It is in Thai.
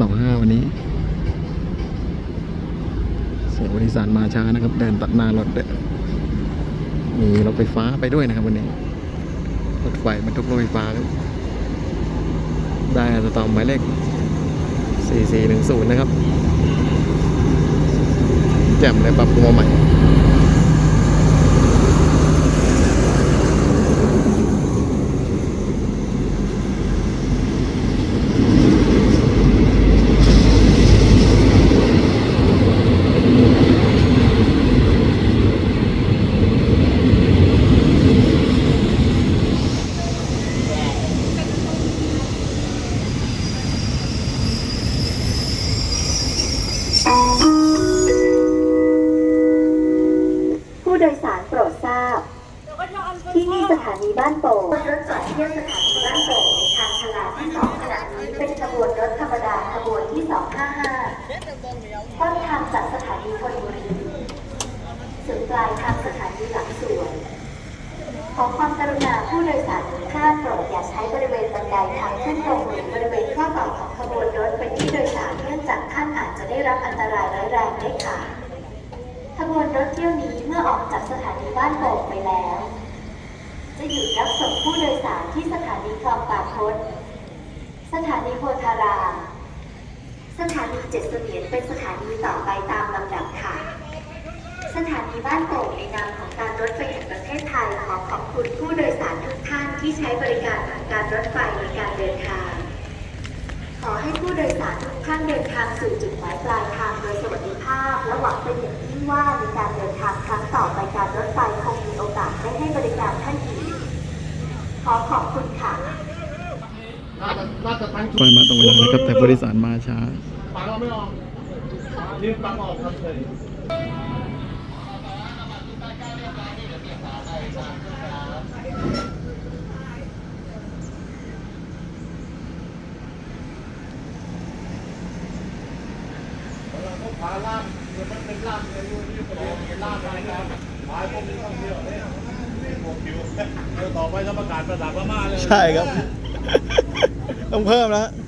สองห้าวันนี้เสียบริษัทมาช้านะครับแดนตัดหน้ารถเด้อมีรถไฟฟ้าไปด้วยนะครับวันนี้ รถไฟมันทุกรถไฟฟ้าได้สตอมหมายเลขสี่สี่หนึ่งศูนย์นะครับ แจ่มเลยปรับปรุงใหม่ ที่นี่สถานีบ้านโป่งรถจอดเที่ยบสถานีบ้านโป่งในทางฉลาที่สองขณะนี้เป็นขบวนรถธรรมดาขบวนที่ 255ต้นทางจากสถานีธนบุรีถึงปลายทางสถานีหลังสวนขอความกรุณาผู้โดยสารทุกท่านโปรดอย่าใช้บริเวณบันไดทางขึ้นลงหรือบริเวณข้อต่อของขบวนรถเป็นที่โดยสารเนื่องจากท่านอาจจะได้รับอันตรายร้ายแรงได้ค่ะขบวนรถเที่ยวนี้เมื่อออกจากสถานีบ้านโป่งไปแล้ว จะหยุดรับส่งผู้โดยสารที่สถานีคลองตาพดสถานีโพธาราม สถานีเจ็ดเสมียนเป็นสถานีต่อไปตามลำดับค่ะ สถานีบ้านโป่งในนามของการรถไฟแห่งประเทศไทยขอขอบคุณผู้โดยสารทุกท่านที่ใช้บริการทางการรถไฟในการเดินทาง ขอให้ผู้โดยสารทุกท่านเดินทางสู่จุดหมายปลายทางโดยสวัสดิภาพ และหวังเป็นอย่างยิ่งว่าในการเดินทางครั้งต่อไปการรถไฟคงมีโอกาสได้ให้บริการท่านอีก ขอขอบคุณค่ะคอยมาตรงเวลานะครับแต่บริษัทมาช้าปังเราไม่ออกรีบปังออกครับเลยขาล่ามมันเป็นล่ามเลยดูนี่เป็นล่ามอะไรกันหมายพวกนี้ท่องเที่ยวเนี่ย พวกคิวเดี๋ยวต่อไปจะประกาศภาษาพม่าเลย ใช่ครับ ต้องเพิ่มแล้วเ